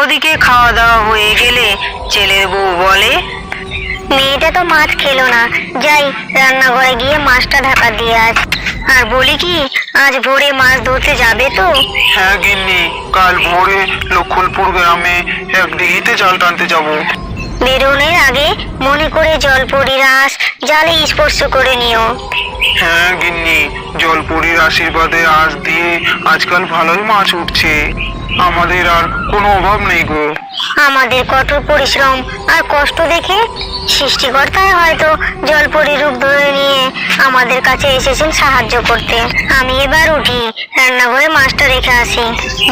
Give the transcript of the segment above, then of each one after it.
ওদিকে খাওয়া দাওয়া হয়ে গেলে ছেলের বউ বলে মেয়েটা তো মাছ খেলো না। যাই রান্নাঘরে গিয়ে মাছটা ঢাকা দিয়ে আস আর বলি কি আজ ভোরে মাছ ধরতে যাবে তো? হ্যাঁ গিন্নি কাল ভোরে লক্ষণপুর গ্রামে এক দিঘিতে জাল টানতে যাব। বেরোনের আগে মনে করে জলপরি রাস জালে স্পর্শ করে নিও। হ্যাঁ গিন্নি জলপুরীর আশীর্বাদে আজ দিয়ে আজকাল ভালোই মাছ উঠছে। আমাদের আর কোনো অভাব নেই গো। আমাদের কঠোর পরিশ্রম আর কষ্ট দেখে সৃষ্টিকর্তাই হয়তো জলপরি রূপ ধরে নিয়ে আমাদের কাছে এসেছেন সাহায্য করতে। আমি এবার উঠি রান্নাঘরে মাছটা রেখে আসি।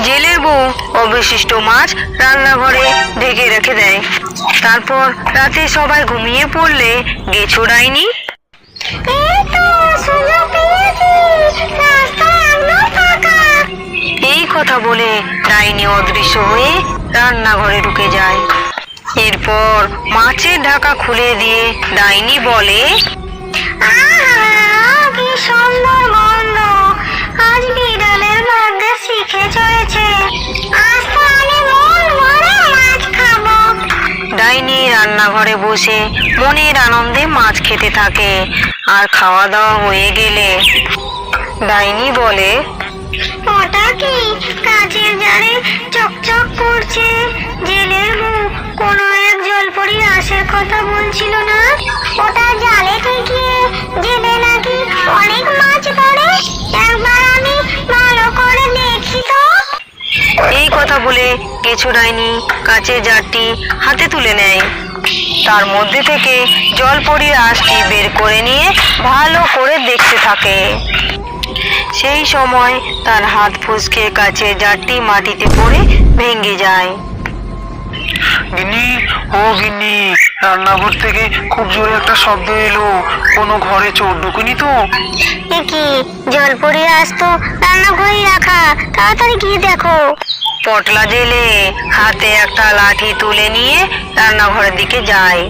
জেলের বউ অবশিষ্ট মাছ রান্নাঘরে ঢেকে রেখে দেয়। তারপর রাতে সবাই ঘুমিয়ে পড়লে গেছো ডাইনি? এই কথা বলে ডাইনি অদৃশ্য হয়ে রান্নাঘরে ঢুকে যায়। এরপর মাছের ঢাকা খুলে দিয়ে ডাইনি বলে, ডাইনি রান্নাঘরে বসে মনের আনন্দে মাছ খেতে থাকে। আর খাওয়া দাওয়া হয়ে গেলে ডাইনি বলে ওটা কি? কাচের জারে চকচক করছে। জেলের মুখ। কোনো এক জলপরি আসার কথা বলছিল না? ওটা জালে থেকে জেলে নাকি অনেক মাছ ধরে? একবার আমি ভালো করে দেখি তো। এই কথা বলে কেঁচো ডাইনি কাঁচের জারটি হাতে তুলে নেয়। তার মধ্যে থেকে জল জলপরির আঁশটি বের করে নিয়ে ভালো করে দেখতে থাকে। সেই সময় তার হাত ফুসকে কাঁচের জারটি মাটিতে পড়ে ভেঙে যায়। গিন্নি ও গিন্নি রান্নাঘর থেকে খুব জোরে একটা শব্দ এলো। কোনো ঘরে চোর ঢুকেনি তো? কি জলপরি আজ তো রান্নাঘরে রাখা তাড়াতাড়ি গিয়ে দেখো। পটলা জেলে হাতে একটা লাঠি তুলে নিয়ে রান্নাঘরের দিকে যায়।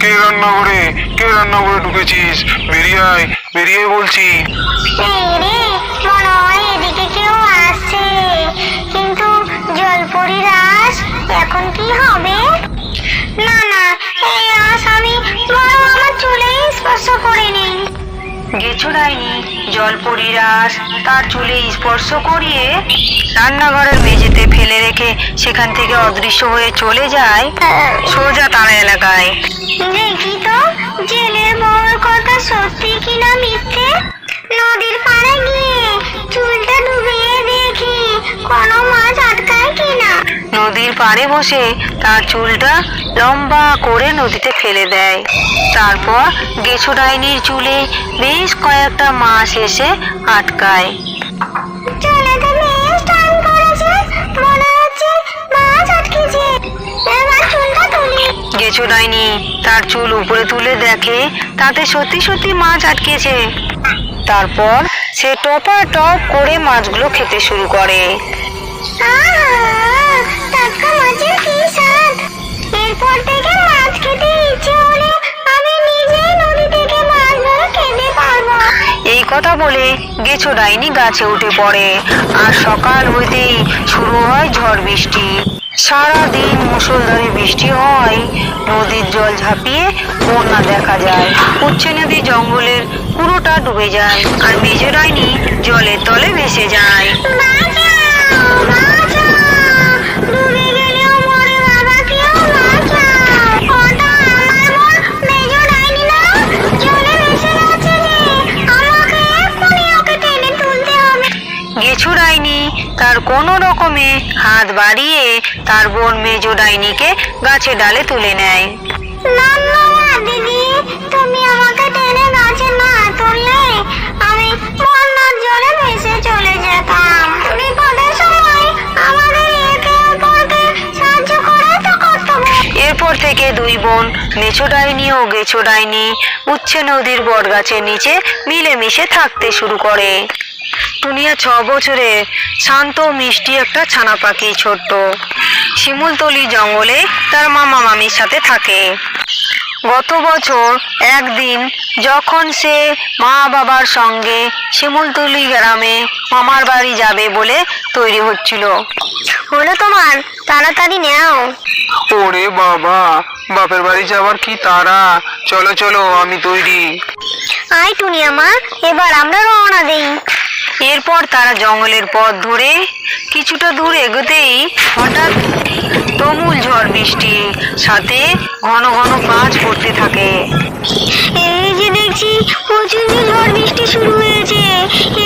কে রান্নাঘরে কে রান্নাঘরে ঢুকেছিস? বেরিয়ে আয়। বেরিয়ে বলছি। এই রে মনে হয় এদিকে কেউ আসছে কিন্তু জলপরির আস এখন কি হবে? না না এই আস আমি বরং আমার চুলে স্পর্শ করিনি গেছো ডাইনি জলপরির আঁশ তার চুলে স্পর্শ করিয়ে রান্নাঘরের মেঝেতে ফেলে রেখে সেখান থেকে অদৃশ্য হয়ে চলে যায় সোজা তার এলাকায়। দেখি তো জেলের সত্যি কিনা মিথ্যে? নদীর পাড়ে গিয়ে চুলটা ডুবিয়ে দেখি কোনো মাছ আটকায় কিনা? নদীর পাড়ে বসে তার চুলটা লম্বা করে নদীতে ফেলে দেয়। তারপর গেছো ডাইনির চুলে বেশ কয়েকটা মাছ এসে আটকায়। চুলেতে ডাইনি তার চুল উপরে তুলে দেখে তাতে সত্যি সত্যি মাছ আটকেছে। তারপর সে টপা টপ করে মাছগুলো খেতে শুরু করে। আহা, টাটকা মাছের কি স্বাদ? এরপর থেকে মাছ খেতে ইচ্ছে হলে আমি নিজেই নদী থেকে মাছ ধরে খেতে পারব। এই কথা বলে গেছো ডাইনি গাছে উঠে পড়ে। আর সকাল হইতেই শুরু হয় ঝড় বৃষ্টি। সারা দিন মুষলধারে বৃষ্টি হয় নদীর জল ঝাঁপিয়ে বন্যা দেখা যায় উচ্চ নদী জঙ্গলের পুরোটা ডুবে যায় আর মেজো ডাইনি জলের তলে ভেসে যায়। গেছো তার কোনো রকমে হাত বাড়িয়ে তার বোন মেজো ডাইনিকে গাছে ডালে তুলে নেয়। দিদি তুমি আমাকে টেনে গাছে না তুললে আমি বন্যার জলে ভেসে চলে যেতাম। বিপদের সময় আমাদের একে অপরকে সাহায্য তো কর্তব্য। এরপর থেকে দুই বোন মেছো ডাইনি ও গেছো ডাইনি উচ্ছে নদীর বটগাছের নিচে মিলেমিশে থাকতে শুরু করে। টুনিয়া ছ বছরে শান্ত মিষ্টি একটা ছানা পাখি ছোট্ট। শিমুলতলি জঙ্গলে তার মামা মামির সাথে থাকে। গত বছর একদিন যখন সে মা বাবার সঙ্গে শিমুলতলি গ্রামে মামার বাড়ি যাবে বলে তৈরি হচ্ছিল। হলো তোমার তাড়াতাড়ি নাও। ওরে বাবা বাপের বাড়ি যাওয়ার কি তারা চলো চলো আমি তৈরি। আয় টুনিয়া মা এবার আমরা রওনা দেই। এরপর তারা জঙ্গলের পথ ধরে কিছুটা দূর এগোতেই হঠাৎ তুমুল ঝড় বৃষ্টি সাথে ঘন ঘন কাজ পড়তে থাকে। এই যে দেখছি প্রচুর ঝড় বৃষ্টি শুরু হয়েছে।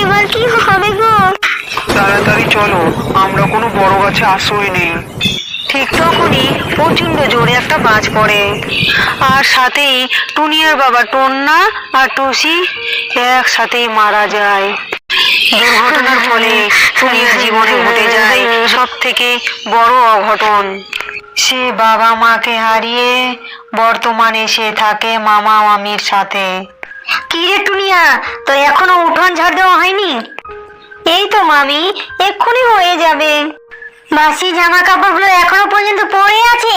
এবার কি হবে গো? তাড়াতাড়ি চলো আমরা কোনো বড় গাছে আশ্রয় নেই। ঠিক তখনই প্রচণ্ড জোরে একটা বাজ পড়ে। আর সাথেই টুনিয়ার বাবা টন্না আর টুসি একসাথেই মারা যায়। দুর্ঘটনার ফলে টুনিয়ার জীবনে ঘটে যায় সব থেকে বড় অঘটন। সে বাবা মাকে হারিয়ে বর্তমানে সে থাকে মামা মামির সাথে। কি রে টুনিয়া, তো এখনও উঠোন ঝাড় দেওয়া হয়নি? এই তো মামি, এক্ষুনি হয়ে যাবে। বাসি জামা কাপড়গুলো এখনও পর্যন্ত পড়ে আছে।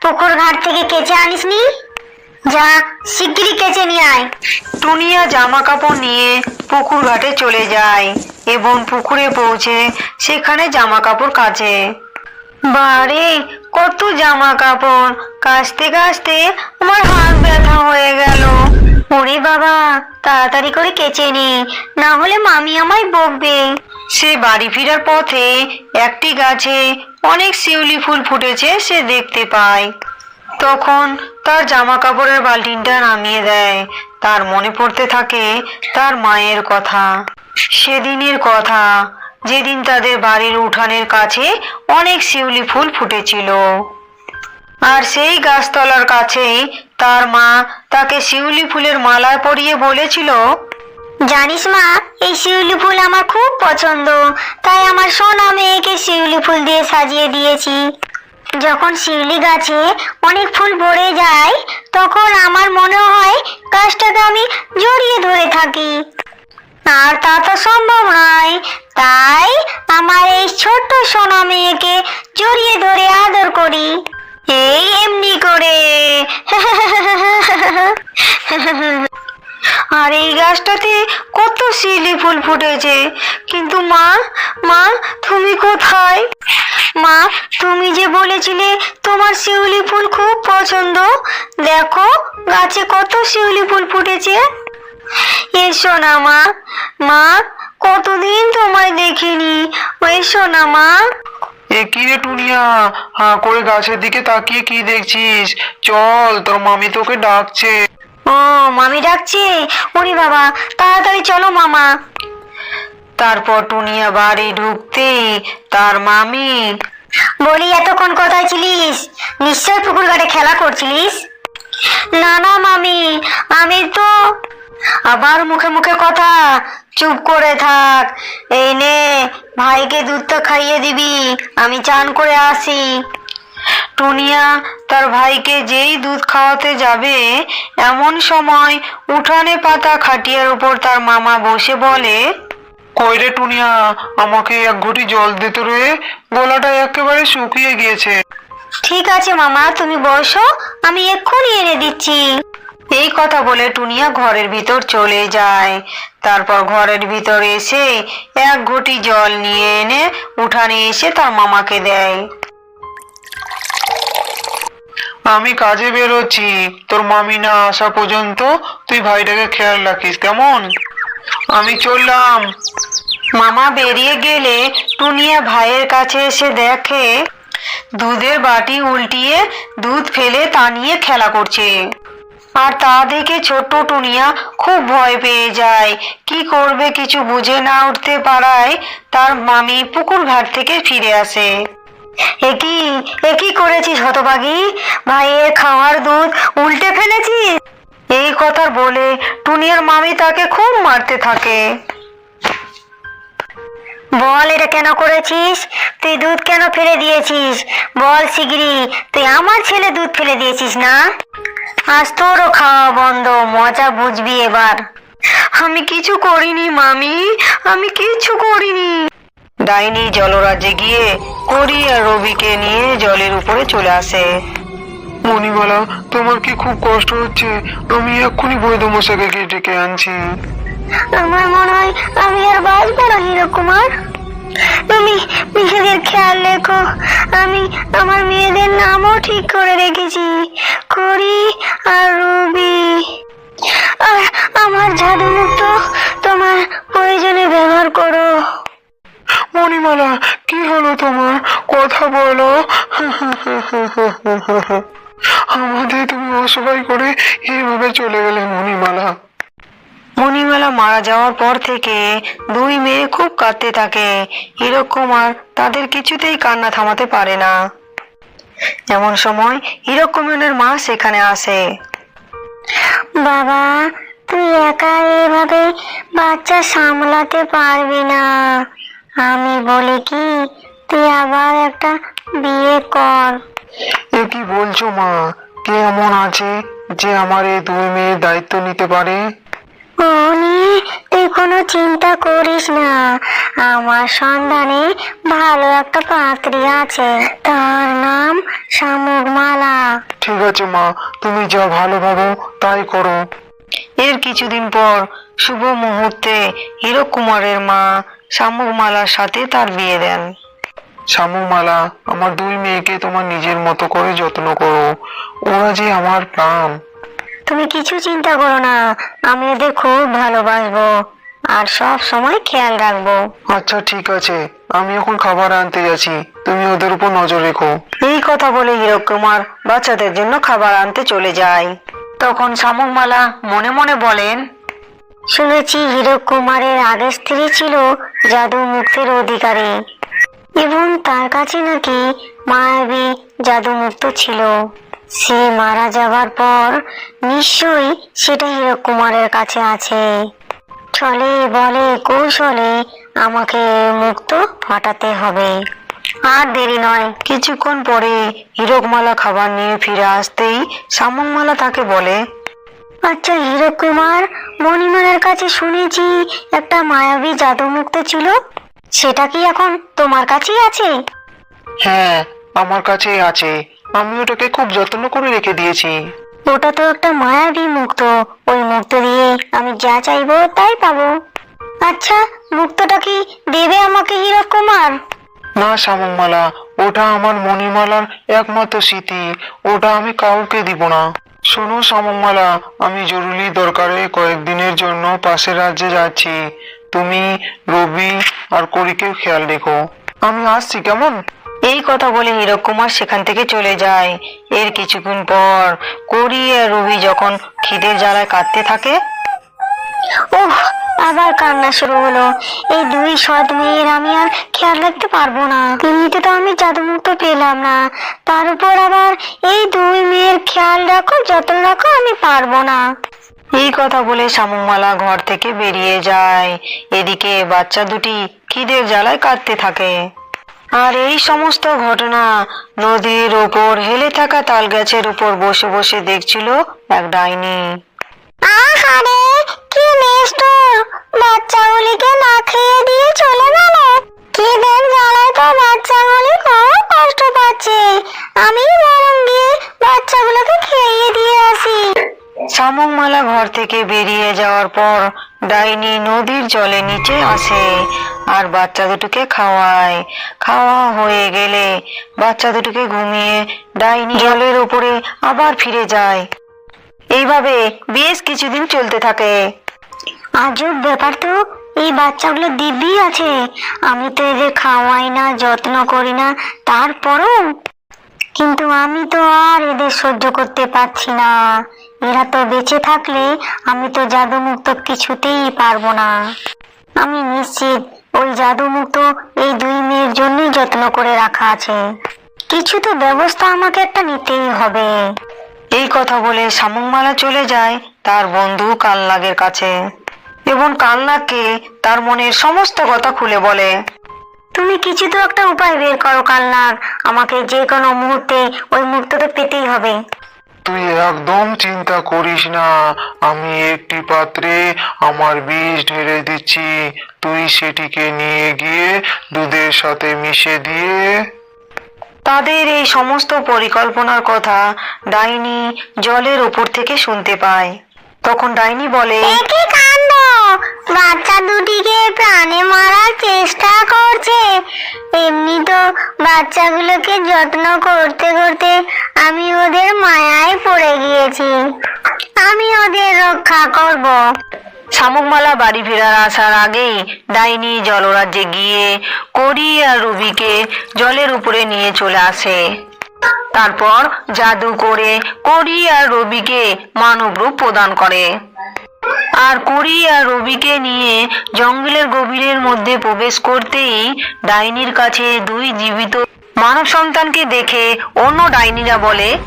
পুকুর ঘাট থেকে কেচে আনিসনি? যা, শিগগিরই কেচে নিয়ে আয়। টুনিয়া জামা কাপড় নিয়ে পুকুর ঘাটে চলে যায় এবং পুকুরে পৌঁছে সেখানে জামা কাপড় কাচে। বারে, কত জামা কাপড় কাচতে কাচতে আমার হাত ব্যথা হয়ে গেল। ওরে বাবা, তাড়াতাড়ি করে কেচে নে, না হলে মামি আমায় বকবে। সে বাড়ি ফেরার পথে একটি গাছে অনেক শিউলি ফুল ফুটেছে সে দেখতে পায়। তখন তার জামা কাপড়ের বালতিনটা নামিয়ে দেয়। তার মনে পড়তে থাকে তার মায়ের কথা। সেদিনের কথা, যেদিন তাদের বাড়ির উঠানের কাছে অনেক শিউলি ফুল ফুটেছিল। আর সেই গাছতলার কাছেই তার মা তাকে শিউলি ফুলের মালা পরিয়ে বলেছিল, জানিস মা, এই শিউলি ফুল আমার খুব পছন্দ। তাই আমার সোনা মেয়েকে শিউলি ফুল দিয়ে সাজিয়ে দিয়েছি। যখন শিউলি গাছে অনেক ফুল ভরে যায়, তখন আমার মনে হয় গাছটাকে আমি জড়িয়ে ধরে থাকি। আর তা তো সম্ভব নয়। তাই আমার এই ছোট্ট সোনা মেয়েকে জড়িয়ে ধরে আদর করি। এই এমনি করে। আর এই গাছটাতে কত শিউলি ফুল ফুটেছে। কিন্তু মা মা, তুমি কোথায়? মা, তুমি যে বলেছিলে তোমার শিউলি ফুল খুব পছন্দ, দেখো গাছে কত শিউলি ফুল ফুটেছে। এসো না মা মা, কতদিন তোমায় দেখিনি। এসো না মা। এ কি রে টুনিয়া? হাঁ, করে গাছের দিকে তাকিয়ে কি দেখছিস? চল, তোর মামি তোকে ডাকছে। ও, মামি ডাকছে? ওরে বাবা, তাড়াতাড়ি চলো, মামা। তারপর টুনিয়া বাড়ি ঢুকতেই তার মামি, বলি, এতক্ষণ কোথায় ছিলিস? নিশ্চয় পুকুর ঘাটে খেলা করছিলিস? না না, মামি, আমি তো আবার মুখে মুখে কথা। চুপ করে থাক। এই নে, ভাইকে দুধটা খাইয়ে দিবি। আমি চান করে আসি। টুনিয়া তার ভাইকে যেই দুধ খাওয়াতে যাবে এমন সময় উঠানে পাতা খাটিয়ার উপর তার মামা বসে বলে কই রে টুনিয়া আমাকে এক ঘটি জল দিতে রে গলাটা একেবারে শুকিয়ে গিয়েছে। ঠিক আছে মামা তুমি বসো আমি এক্ষুনি এনে দিচ্ছি। এই কথা বলে টুনিয়া ঘরের ভিতর চলে যায়। তারপর ঘরের ভিতর এসে এক ঘটি জল নিয়ে এনে উঠানে এসে তার মামাকে দেয়। আমি কাজে বেরোচ্ছি। তোর মামি না আসা পর্যন্ত তুই ভাইটাকে খেয়াল রাখিস, কেমন? আমি চললাম। মামা বেরিয়ে গেলে টুনিয়া ভাইয়ের কাছে এসে দেখে, দুধের বাটি উল্টিয়ে দুধ ফেলে তা নিয়ে খেলা করছে। আর তা দেখে ছোট্ট টুনিয়া খুব ভয় পেয়ে যায়। কি করবে কিছু বুঝে না উঠতে পারায় তার মামি পুকুর ঘাট থেকে ফিরে আসে। একই একই করেছিস হতবাগি ভাইয়ের খাওয়ার দুধ উল্টে ফেলেছিস? এই কথা বলে টুনিয়ার মামি তাকে খুব মারতে থাকে। বল, এটা কেন করেছিস? তুই দুধ কেন ফেলে দিয়েছিস? বল শিগগিরি তুই আমার ছেলে দুধ ফেলে দিয়েছিস না? আজ তোরও খাওয়া বন্ধ, মজা বুঝবি এবার। আমি কিছু করিনি মামি, আমি কিছু করিনি। ডাইনি জলরাজ্যে গিয়ে করি আর রবিকে নিয়ে জলের উপরে চলে আসে। মণিমালা তোমার কি খুব কষ্ট হচ্ছে? আমি এক্ষুনি বৈধ মশাকে গিয়ে ডেকে আনছি। আমার মনে হয় আমি আর বাঁচবো না হিরো কুমার তুমি নিজেদের খেয়াল রেখো। আমি আমার মেয়েদের নামও ঠিক করে রেখেছি। করি আর রুবি। আর আমার জাদু মুক্ত তোমার প্রয়োজনে ব্যবহার করো। মণিমালা কি হলো তোমার? কথা বলো। আমাদের তুমি অসহায় করে এইভাবে চলে গেলে মণিমালা। মণিমালা মারা যাওয়ার পর থেকে দুই মেয়ে খুব কাঁদতে থাকে। হীরক কুমার তাদের কিছুতেই কান্না থামাতে পারে না। এমন সময় হীরক কুমারের মা সেখানে আসে। বাবা তুই একা এভাবে বাচ্চা সামলাতে পারবি না। আমি বলি কি তুই আবার একটা বিয়ে কর। এ কি বলছো মা? কে এমন আছে যে আমার এই দুই মেয়ের দায়িত্ব নিতে পারে? ও নিয়ে তুই কোনো চিন্তা করিস না। আমার সন্ধানে ভালো একটা পাত্রী আছে। তার নাম শামুকমালা ঠিক আছে মা তুমি যা ভালো ভাবো তাই করো। এর কিছুদিন পর শুভ মুহূর্তে হীরক কুমারের মা শামুকমালার সাথে তার বিয়ে দেন। শামুমালা আমার দুই মেয়েকে তোমার নিজের মতো করে যত্ন করো। ওরা যে আমার প্রাণ। তুমি কিছু চিন্তা করো না আমি ওদের খুব ভালোবাসবো আর সব সময় খেয়াল রাখব। আচ্ছা ঠিক আছে। আমি এখন খাবার আনতে যাচ্ছি। তুমি ওদের উপর নজর রেখো। এই কথা বলে হীরক কুমার বাচ্চাদের জন্য খাবার আনতে চলে যায়। তখন শামুকমালা মনে মনে বলেন শুনেছি হীরক কুমারের আগের স্ত্রী ছিল জাদু মুক্তের অধিকারী। এবং তার কাছে নাকি মায়াবী জাদু মুক্ত ছিল। সে মারা যাবার পর নিশ্চয়ই সেটা হীরক কুমারের কাছে আছে। চলে বলে কৌশলে আমাকে মুক্ত ফাটাতে হবে। আর দেরি নয়। কিছুক্ষণ পরে হীরকমালা খাবার নিয়ে ফিরে আসতেই শামুকমালা তাকে বলে আচ্ছা হীরক কুমার মণিমালার কাছে শুনেছি একটা মায়াবী জাদুমুক্ত ছিল। সেটা কি এখন তোমার কাছেই আছে? হ্যাঁ আমার কাছেই আছে। আমি ওটাকে খুব যত্ন করে রেখে দিয়েছি। ওটা তো একটা মায়াবী মুক্ত। ওই মুক্ত দিয়ে আমি যা চাইব তাই পাবো। আচ্ছা মুক্তটা কি দেবে আমাকে হীরক কুমার না শামুকমালা ওটা আমার মণিমালার একমাত্র স্মৃতি। ওটা আমি কাউকে দিব না। শোনো শ্যামলা আমি জরুরি দরকারে কয়েকদিনের জন্য পাশের রাজ্যে যাচ্ছি। তুমি রবি আর করিকেও খেয়াল রেখো। আমি আসছি কেমন? এই কথা বলে হীরক কুমার সেখান থেকে চলে যায়। এর কিছুক্ষণ পর করি আর রবি যখন খিদের জ্বালায় কাঁদতে থাকে ওহ আবার কান্না শুরু হলো। এই দুই সৎ মেয়ের আমি আর খেয়াল রাখতে পারব না। এমনিতে তো আমি জাদুমুক্ত পেলাম না। তার উপর আবার এই দুই মেয়ের খেয়াল রাখো, যত্ন রাখো, আমি পারব না। এই কথা বলে শামুকমালা ঘর থেকে বেরিয়ে যায়। এদিকে বাচ্চা দুটি খিদের জ্বালায় কাঁদতে থাকে। আর এই সমস্ত ঘটনা নদীর ওপর হেলে থাকা তাল গাছের উপর বসে বসে দেখছিল এক ডাইনি। কি বাচ্চাগুলিকে না খেয়ে দিয়ে চলে গেল। খিদের জ্বালায় তো বাচ্চাগুলি খুব কষ্ট পাচ্ছে। আমি বরং গিয়ে বাচ্চাগুলোকে খেয়ে দিয়ে আসি। শামুকমালা ঘর থেকে বেরিয়ে যাওয়ার পর ডাইনি নদীর জলে নিচে আসে আর বাচ্চা দুটোকে খাওয়ায়। খাওয়া হয়ে গেলে বাচ্চা দুটোকে ঘুমিয়ে ডাইনি জলের উপরে আবার ফিরে যায়। এইভাবে বেশ কিছুদিন চলতে থাকে। আজব ব্যাপার তো, এই বাচ্চাগুলো দিব্যি আছে। আমি তো এদের খাওয়াই না, যত্ন করি না, তারপরও। কিন্তু আমি তো আর এদের সহ্য করতে পারছি না। এরা তো বেঁচে থাকলে আমি তো জাদুমুক্ত কিছুতেই পারব না। আমি নিশ্চিত ওই জাদুমুক্ত এই দুই মেয়ের জন্যই যত্ন করে রাখা আছে। কিছু তো ব্যবস্থা আমাকে একটা নিতেই হবে। এই কথা বলে শামুকমালা চলে যায় তার বন্ধু কালনাগের কাছে। এবং কালনাগকে তার মনের সমস্ত কথা খুলে বলে। তুমি কিছু তো একটা উপায় বের করো কালনাগ আমাকে যে কোনো মুহূর্তে ওই মুক্তটা পেতেই হবে। তুই একদম চিন্তা করিস না আমি একটি পাত্রে আমার বীজ ঢেলে দিচ্ছি। তুই সেটিকে নিয়ে গিয়ে দুধের সাথে মিশে দিয়ে। তাদের এই সমস্ত পরিকল্পনার কথা ডাইনি জলের উপর থেকে শুনতে পায়। তখন ডাইনি বলে বাচ্চা দুটিকে প্রাণে মারার চেষ্টা করছে। এমনি তো বাচ্চাগুলোকে যত্ন করতে করতে আমি ওদের মায়ায় পড়ে গিয়েছি। আমি ওদের রক্ষা করব। শামুকমালা বাড়ি ফেরার আসার আগেই ডাইনি জলরাজ্যে গিয়ে করি আর রবিকে জলের উপরে নিয়ে চলে আসে। তারপর জাদু করে করি আর রবিকে মানব রূপ প্রদান করে। আর কুড়ি আর রবিকে নিয়ে জঙ্গলের গভীরের মধ্যে প্রবেশ করতেই ডাইনির কাছে দুই জীবিত মানব সন্তানকে দেখে অন্য ডাইনিরা বলে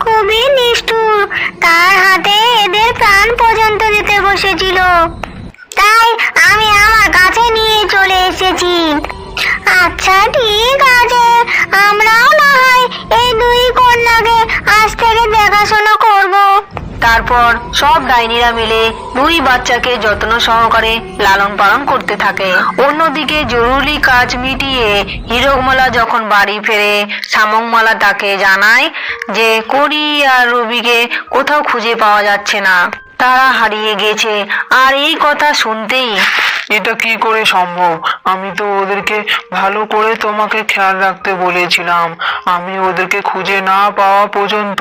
খুবই নিষ্ঠুর। তার হাতে এদের প্রাণ পর্যন্ত দিতে বসেছিল। তাই আমি আমার কাছে নিয়ে চলে এসেছি। আচ্ছা ঠিক আছে। আমরাও না হয় এই দুই কন্যাকে আজ থেকে দেখাশোনা করব। তারপর সব ডাইনিরা মিলে দুই বাচ্চাকে যত্ন সহকারে লালন পালন করতে থাকে। অন্যদিকে জরুরি কাজ মিটিয়ে হিরকমালা যখন বাড়ি ফেরে শামকমালা তাকে জানায় যে, করি আর রবিকে কোথাও খুঁজে পাওয়া যাচ্ছে না। তারা হারিয়ে গেছে। আর এই কথা শুনতেই এটা কি করে সম্ভব? আমি তো ওদেরকে ভালো করে তোমাকে খেয়াল রাখতে বলেছিলাম। আমি ওদেরকে খুঁজে না পাওয়া পর্যন্ত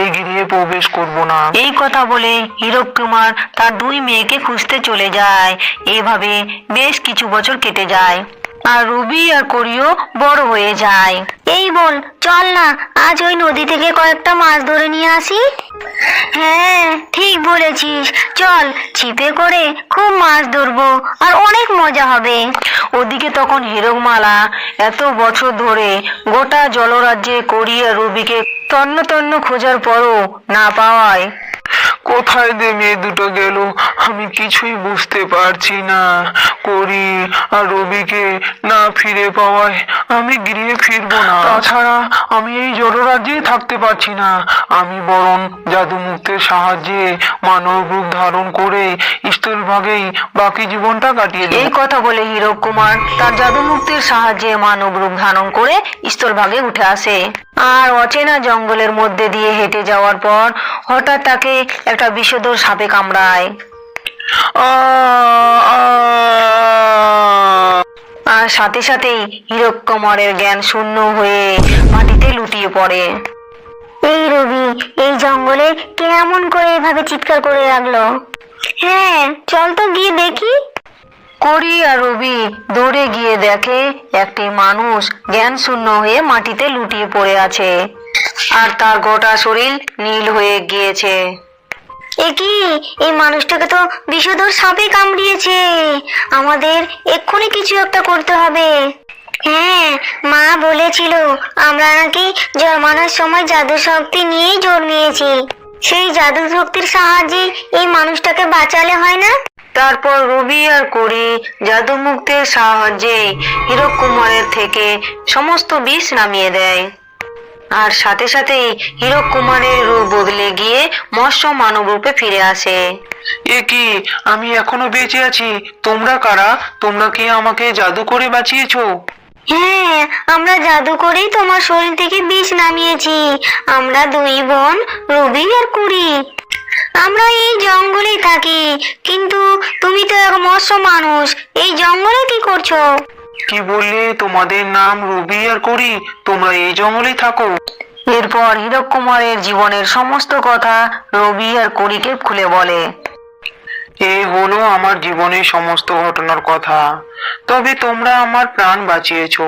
এই গৃহে প্রবেশ করব না। এই কথা বলে হীরক কুমার তার দুই মেয়েকে খুঁজতে চলে যায়। এভাবে বেশ কিছু বছর কেটে যায়। আর রুবি আর করিও বড় হয়ে যায়। এই বোন চল না, আজ ওই নদী থেকে কয়েকটা মাছ ধরে নিয়ে আসি। হ্যাঁ ঠিক বলেছিস। চল, ছিপে করে খুব মাছ ধরবো, আর অনেক মজা হবে। ওদিকে তখন হীরকমালা এত বছর ধরে গোটা জলরাজ্যে করি আর রুবিকে তন্ন তন্ন খোঁজার পরও না পাওয়ায় কোথায় দে মেয়ে দুটো গেল, আমি কিছুই বুঝতে পারছি না। করি আর রবিকে না ফিরে পাওয়ায় আমি গৃহে ফিরবো না। তাছাড়া আমি এই জলরাজ্যেই থাকতে পারছি না। আমি বরং জাদু মুক্তের সাহায্যে মানব রূপ ধারণ করে স্থলভাগেই বাকি জীবনটা কাটিয়ে এই কথা বলে হীরক কুমার তার জাদুমুক্তির সাহায্যে মানব রূপ ধারণ করে স্থলভাগে উঠে আসে। আর অচেনা জঙ্গলের মধ্যে দিয়ে হেঁটে যাওয়ার পর হঠাৎ তাকে একটা বিষধর সাপে কামড়ায়। আর সাথে সাথেই হীরক কুমারের জ্ঞান শূন্য হয়ে মাটিতে লুটিয়ে পড়ে। এই রবি, এই জঙ্গলে কেমন করে এভাবে চিৎকার করে রাখল? হ্যাঁ চল তো গিয়ে দেখি। করি আর রবি দৌড়ে গিয়ে দেখে একটি মানুষ জ্ঞান শূন্য হয়ে মাটিতে লুটিয়ে পড়ে আছে। আর তার গোটা শরীর নীল হয়ে গিয়েছে। এ কি? এই মানুষটাকে তো বিষধর সাপে কামড়িয়েছে। আমাদের এক্ষুনি কিছু একটা করতে হবে। হ্যাঁ মা বলেছিল, আমরা নাকি জন্মানোর সময় জাদু শক্তি নিয়েই জন্মিয়েছি সেই জাদু শক্তির সাহায্যে এই মানুষটাকে বাঁচালে হয় না? তারপর রবি আর করি জাদুমুক্তের সাহায্যে হীরক কুমারের থেকে সমস্ত বিষ নামিয়ে দেয়। আর সাথে সাথেই হীরক কুমারের রূপ বদলে গিয়ে মৎস্য মানব রূপে ফিরে আসে। এ কি? আমি এখনও বেঁচে আছি। তোমরা কারা? তোমরা কি আমাকে জাদু করে বাঁচিয়েছো? হ্যাঁ আমরা জাদু করেই তোমার শরীর থেকে বিষ নামিয়েছি। আমরা দুই বোন রবি আর কুড়ি। আমরা এই জঙ্গলে থাকি। কিন্তু তুমি তো এক মৎস্য মানুষ। এই জঙ্গলে কি করছ? কি বললে? তোমাদের নাম রবি আর করি, তোমরা এই জঙ্গলে থাকো। এরপর হীরক কুমারের জীবনের সমস্ত কথা রবি আর করিকে খুলে বলে। এ হলো আমার জীবনের সমস্ত ঘটনার কথা। তবে তোমরা আমার প্রাণ বাঁচিয়েছো।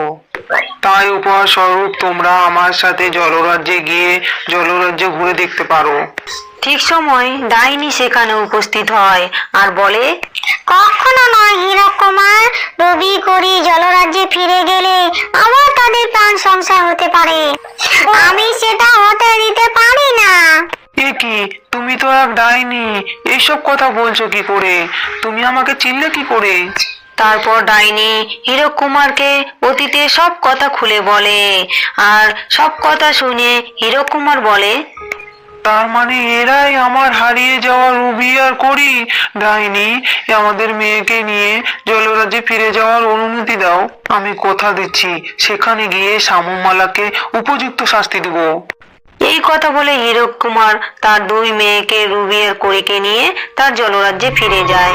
তাই উপহার স্বরূপ তোমরা আমার সাথে জলরাজ্যে গিয়ে জলরাজ্যে ঘুরে দেখতে পারো। ঠিক সময় ডাইনি সেখানে উপস্থিত হয় আর বলে কখনো নয় হীরক কুমার রবি করি জলরাজ্যে ফিরে গেলে আবার তাদের প্রাণ সংসার হতে পারে। আমি সেটা হতে দিতে পারি না। এ কি? তুমি তো এক ডাইনি। এইসব কথা বলছো কি করে? তুমি আমাকে চিনলে কি করে? তারপর ডাইনি হীরক কুমারকে অতীতে সব কথা খুলে বলে আর সব কথা শুনে হীরক কুমার বলে তার মানে এরাই আমার হারিয়ে যাওয়া রুবি আর করি? ডাইনি আমাদের মেয়েকে নিয়ে জলরাজ্যে ফিরে যাওয়ার অনুমতি দাও। আমি কথা দিচ্ছি। সেখানে গিয়ে শ্যামমালাকে উপযুক্ত শাস্তি দেবো। এই কথা বলে হীরক কুমার তার দুই মেয়েকে রুবি আর করিকে নিয়ে তার জলরাজ্যে ফিরে যায়।